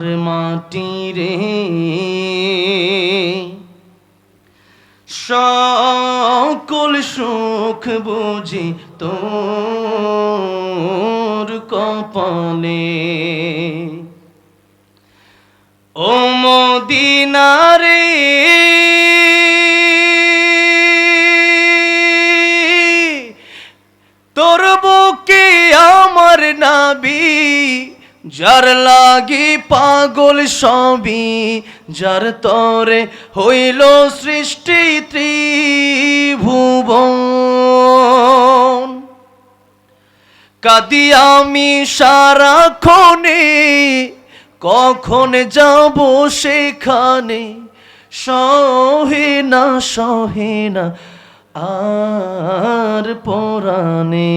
মাটি রে সকল সুখ বুঝি তোর কপালে। যার লাগি পাগল সবই, যার তরে হইল সৃষ্টি ত্রিভুবন। কাদি আমি সারাক্ষণে, কখন যাব সেখানে? সহে না সহে না, আর পরাণে।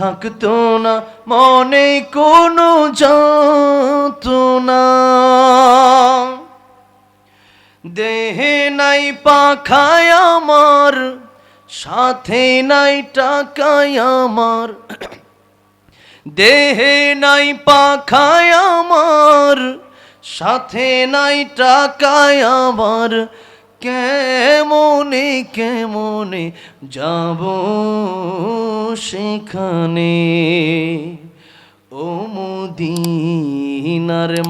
থাকতো না, মনে কোনো যত না দেহে নাই পাখায় আমার, সাথে নাই টাকায় আমার। দেহে নাই পাখায় আমার, সাথে নাই টাকায় আমার। কেমনে কেমনে যাব সেখানে? ও মুদিনার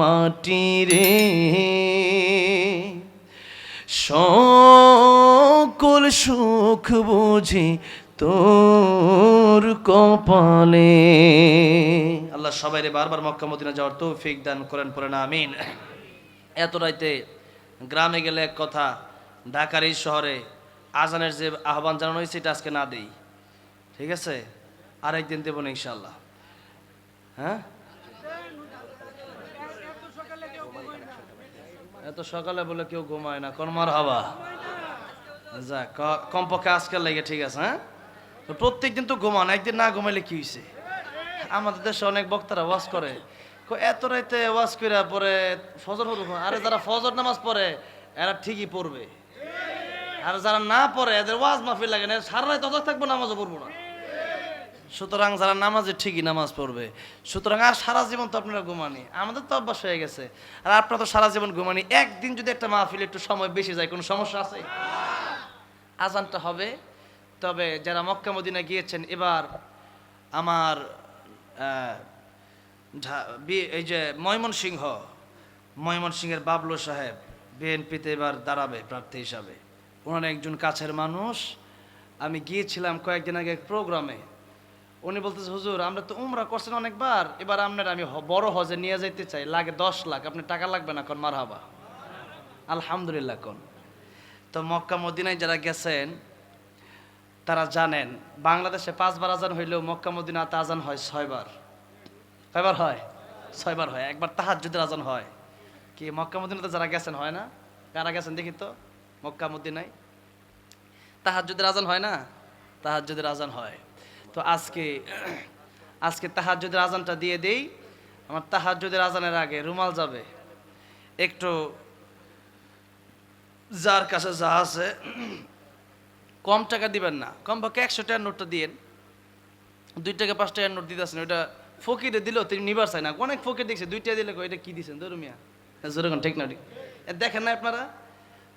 মাটি রে, সকল সুখ বুঝি তোর কপালে। আল্লাহ সবাই রে বারবার মক্কা, মদিনা যাওয়ার তৌফিক দান করেন, পড়েন, আমিন। এত রাইতে গ্রামে গেলে এক কথা ঢাকার এই শহরে আজানের যে আহ্বান জানানো হয়েছে, এটা আজকে না দেই। ঠিক আছে? আরেকদিন দেবো না ইনশাল্লাহ হ্যাঁ? এত সকালে বলে কেউ ঘুমায় না কর্মার হাবা যা ক- কমপক্ষে আজকাল লাগে ঠিক আছে হ্যাঁ? তো প্রত্যেক দিন তো ঘুমান, একদিন না ঘুমাইলে কি হয়েছে আমাদের দেশে অনেক বক্তারা ওয়াজ করে। এত রাইতে ওয়াজ করে পরে ফজর হল, আরে যারা ফজর নামাজ পড়ে, এরা ঠিকই পড়বে। আর যারা না পড়ে, এদের ওয়াজ মাহফিল লাগে না সারা রাত অজক থাকব, নামাজও পড়ব না। সুতরাং যারা নামাজে ঠিকই নামাজ পড়বে, সুতরাং আর সারা জীবন তো আপনারা ঘুমানি আমাদের তো অভ্যাস হয়ে গেছে। আর আপনারা তো সারা জীবন ঘুমানি একদিন যদি একটা মাহফিল একটু সময় বেশি যায়, কোনো সমস্যা আছে? আজানটা হবে। তবে যারা মক্কা মদিনা গিয়েছেন, এবার আমার এই যে ময়মনসিংহ, ময়মনসিংহের বাবলু সাহেব, বিএনপিতে এবার দাঁড়াবে প্রার্থী হিসাবে। ওনার একজন কাছের মানুষ। আমি গিয়েছিলাম কয়েকদিন আগে এক প্রোগ্রামে। উনি বলতেছে, হুজুর, আমরা তো উমরা করছেন অনেকবার। এবার আপনার আমি বড় হজে নিয়ে যাইতে চাই। লাগে দশ লাখ। আপনি টাকা লাগবে না কোন? মার হাবা আলহামদুলিল্লাহ কোন। তো মক্কা মদিনায় যারা গেছেন, তারা জানেন, বাংলাদেশে পাঁচবার আজান হইলেও মক্কা মদিনাতে আজান হয় ছয়বার। কয়বার হয়? ছয়বার হয়। একবার তাহাজ্জুদের আজান হয়। কি মক্কা মদিনাতে যারা গেছেন, হয় না? কারা গেছেন দেখি তো? মক্কা মদিনায় তাহাজ্জুদের আজান হয় না? তাহাজ্জুদের আজান হয়। তো আজকে আজকে তাহাজ্জুদের আজানটা দিয়ে দেই। আমার তাহাজ্জুদের আজানের আগে রুমাল যাবে। একটু যার কাছে যা আছে, কম টাকা দিবেন না। কম পক্ষে একশো টাকার নোটটা দিয়েন। দুই টাকা, পাঁচ টাকার নোট দিতেছেন। ওইটা ফকিরে দিলেও তিনি নিবার চায় না। অনেক ফকির দেখছে, দুই টাকা দিলে এটা কি দিচ্ছেন ধরুমিয়া যেরকম ঠিক না দেখেন না আপনারা?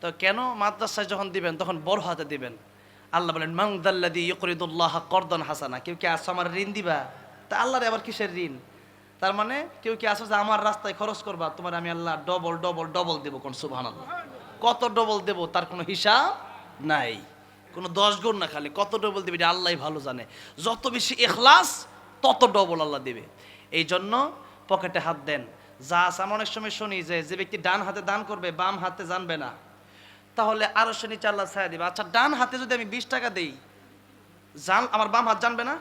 তো কেন মাদ্রাসায় যখন দিবেন, তখন বড় হাতে দিবেন? আল্লাহ বলেন মাংদাল্লাদি ইকরিদুল্লাহ করদন হাসানা। কেউ কি আসো আমার ঋণ দিবা? তা আল্লাহর আবার কিসের ঋণ? তার মানে কেউ কি আসো যে আমার রাস্তায় খরচ করবা? তোমার আমি আল্লাহ ডবল ডবল ডবল দেবো কোন সুবহান কত ডবল দেবো তার কোনো হিসাব নাই। কোনো দশ গুণ না খালি। কত ডবল দেবে আল্লাহ ভালো জানে। যত বেশি এখলাস তত ডবল আল্লাহ দেবে। এই জন্য পকেটে হাত দেন। যা আছে আমি অনেক সময় শুনি যে যে ব্যক্তি ডান হাতে দান করবে, বাম হাতে জানবে না। তাহলে আরও সে নিচে আল্লাহ ছায়া দিবে। আচ্ছা ডান হাতে যদি আমি বিশ টাকা দিই, জান, আমার বাম হাত জানবে না?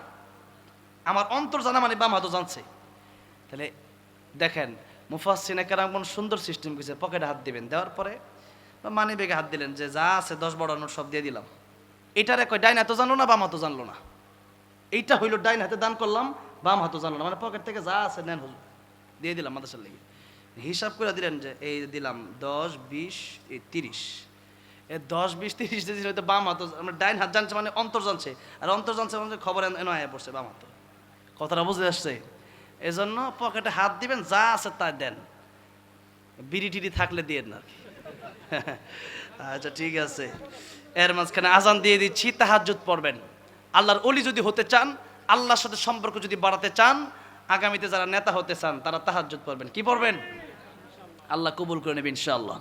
আমার অন্তর জানা মানে বাম হাতও জানছে। তাহলে দেখেন মুফাসিনে কেরাম কোন সুন্দর সিস্টেম করেছে পকেটে হাত দিবেন। দেওয়ার পরে বা মানি বেগে হাত দিলেন যে, যা আছে, দশ বড় নোট সব দিয়ে দিলাম। এটারে কয়, ডাইন হাতও জানলো না, বাম হাতও জানলো না। এইটা হইল ডাইন হাতে দান করলাম, বাম হাতও জানলো না। মানে পকেট থেকে যা আছে নেন হুজুর দিয়ে দিলাম মাদ্রাসার লেগে। হিসাব করে দিলেন যে, এই দিলাম দশ, বিশ, এই তিরিশ। দশ, বিশ, তিরিশ দিন হয়তো বাম হাত মানে ডাইন হাত জানছে মানে অন্তর জানছে। আর অন্তর জানছে মানে খবর এনে আয়া পড়ছে বাম হাতে। কথাটা বুঝে আসছে? এজন্য পকেটে হাত দিবেন, যা আছে তা দেন। বিড়ি টিড়ি থাকলে দিয়ে না আচ্ছা ঠিক আছে। এর মাঝখানে আজান দিয়ে দিচ্ছি, তাহাজ্জুদ পড়বেন। আল্লাহর অলি যদি হতে চান, আল্লাহর সাথে সম্পর্ক যদি বাড়াতে চান, আগামীতে যারা নেতা হতে চান, তারা তাহাজ্জুদ পড়বেন। কি পড়বেন? আল্লাহ কবুল করে নেবেন ইনশাআল্লাহ।